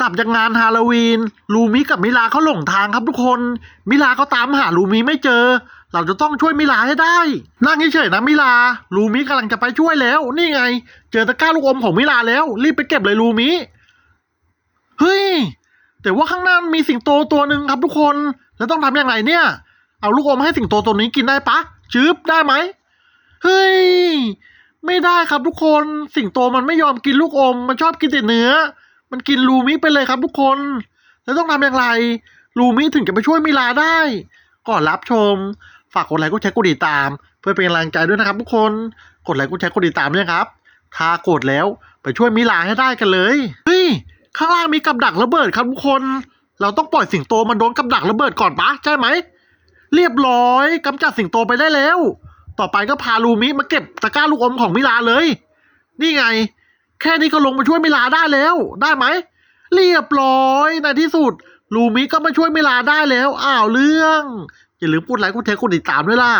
กลับจากงานฮาโลวีน ลูมิกับมิลาเขาหลงทางครับทุกคน มิลาเขาตามหาลูมิไม่เจอ เราจะต้องช่วยมิลาให้ได้ นั่งเฉยๆนะมิลา ลูมิกำลังจะไปช่วยแล้ว นี่ไง เจอตะกร้าลูกอมของมิลาแล้ว รีบไปเก็บเลยลูมิ เฮ้ย แต่ว่าข้างหน้ามันมีสิงโตตัวหนึ่งครับทุกคน แล้วต้องทำยังไงเนี่ย เอาลูกอมให้สิงโตตัวนี้กินได้ปะจืบได้ไหม เฮ้ย ไม่ได้ครับทุกคน สิงโตมันไม่ยอมกินลูกอม มันชอบกินแต่เนื้อ มันกินลูมิไปเลยครับทุกคน แล้วต้องทำอย่างไร ลูมิถึงจะไปช่วยมิลาได้ ก่อนรับชม ฝากกดไลค์กดแชร์กดติดตาม เพื่อเป็นกำลังใจด้วยนะครับทุกคน กดไลค์กดแชร์กดติดตามด้วยครับ ถ้ากดแล้วไปช่วยมิลาให้ได้กันเลย เฮ้ย ข้างล่างมีกับดักระเบิดครับทุกคน เราต้องปล่อยสิงโตมันโดนกับดักระเบิดก่อนปะใช่ไหม เรียบร้อยกำจัดสิงโตไปได้แล้ว ต่อไปก็พาลูมิมาเก็บตะกร้าลูกอมของมิลาเลย นี่ไง แค่นี้ก็ลงมาช่วยมิลาได้แล้ว ได้ไหม เรียบร้อยในที่สุด ลูมิก็มาช่วยมิลาได้แล้ว อ้าวเรื่อง อย่าลืมกดไลค์กดแชร์กดติดตามด้วยล่ะ